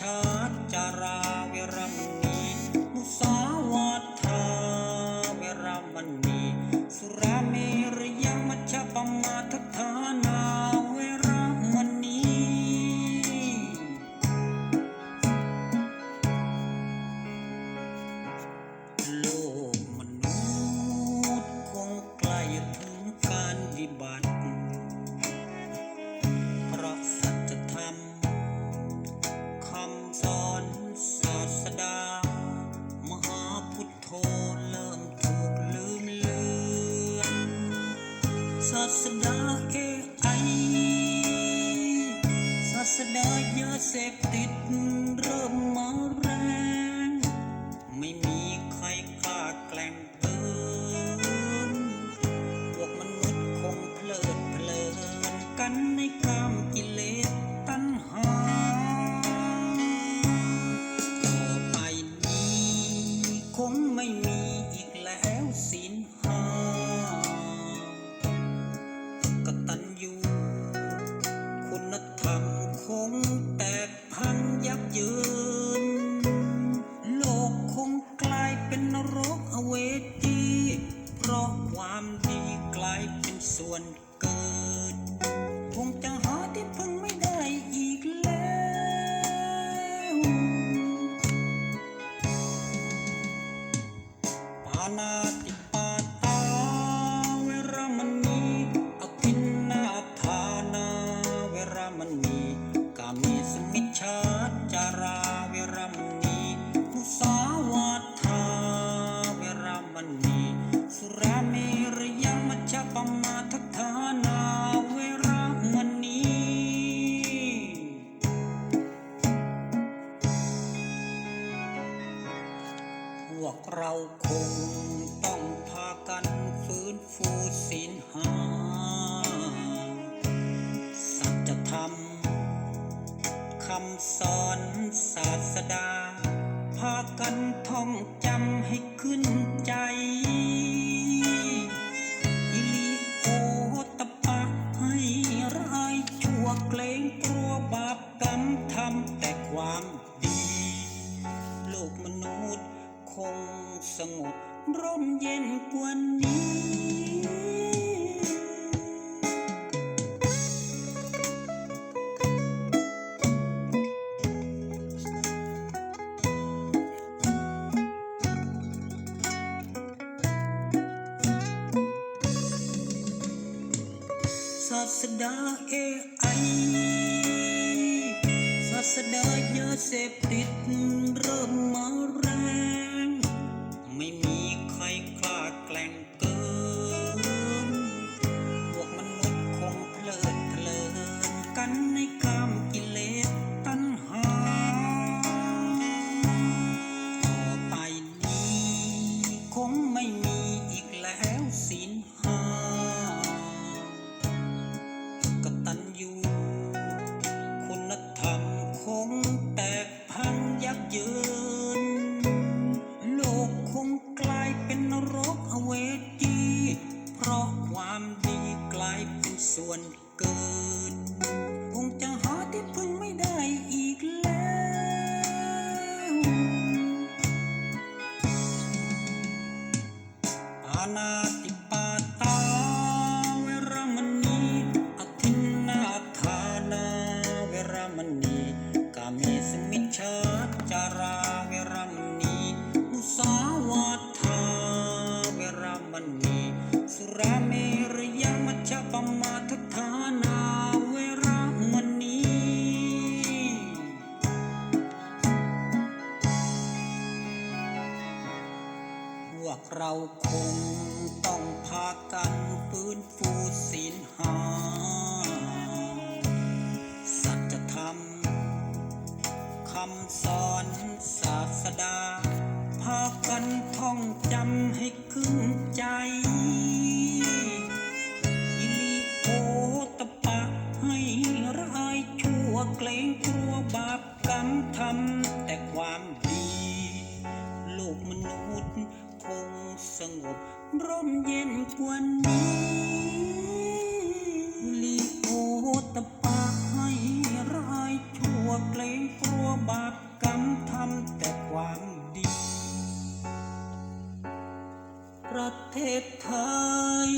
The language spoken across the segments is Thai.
ชาติจาราเวรมณีมุสาวาทาเวรมณีสุรา นา AI ศาสนายเส ราะความดีกลายเป็นส่วนเกิด คงจะหาที่พึ่งไม่ได้อีกแล้ว ปานา ฟูสินหา สัจธรรมคำสอนศาสดา พากันท่องจำให้ขึ้นใจอิลิโอตปะให้รชัวเกรงกลัวบาปกรรมทำแต่ความดี โลกมนุษย์คงสงบ ร่มเย็นกว่านี้ ศาสดาเอไอศาสดายาเสพติดเริ่มมาแรง ไม่ my clock clank ่วนเกินคงจะหาที่พึ่งไม่ได้อีกแล้ว อาณาติ กเราคงต้องพากันฟื้นฟูศีลหา สงบ ร่มเย็นกว่านี้ลีโอตะปาให้ร้ายชั่วเกรงกลัวบาปกรรมทำแต่ความดี ประเทศไทย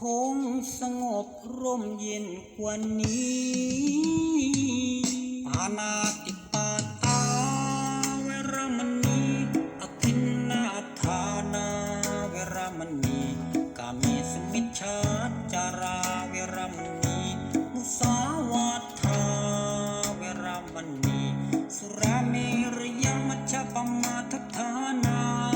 คงสงบร่มเย็นกว่านี้ปานา ชาติจาราเวรมณีมุสาวาทาเวรมณีสุราเมรยมัชฌปมาทัธานา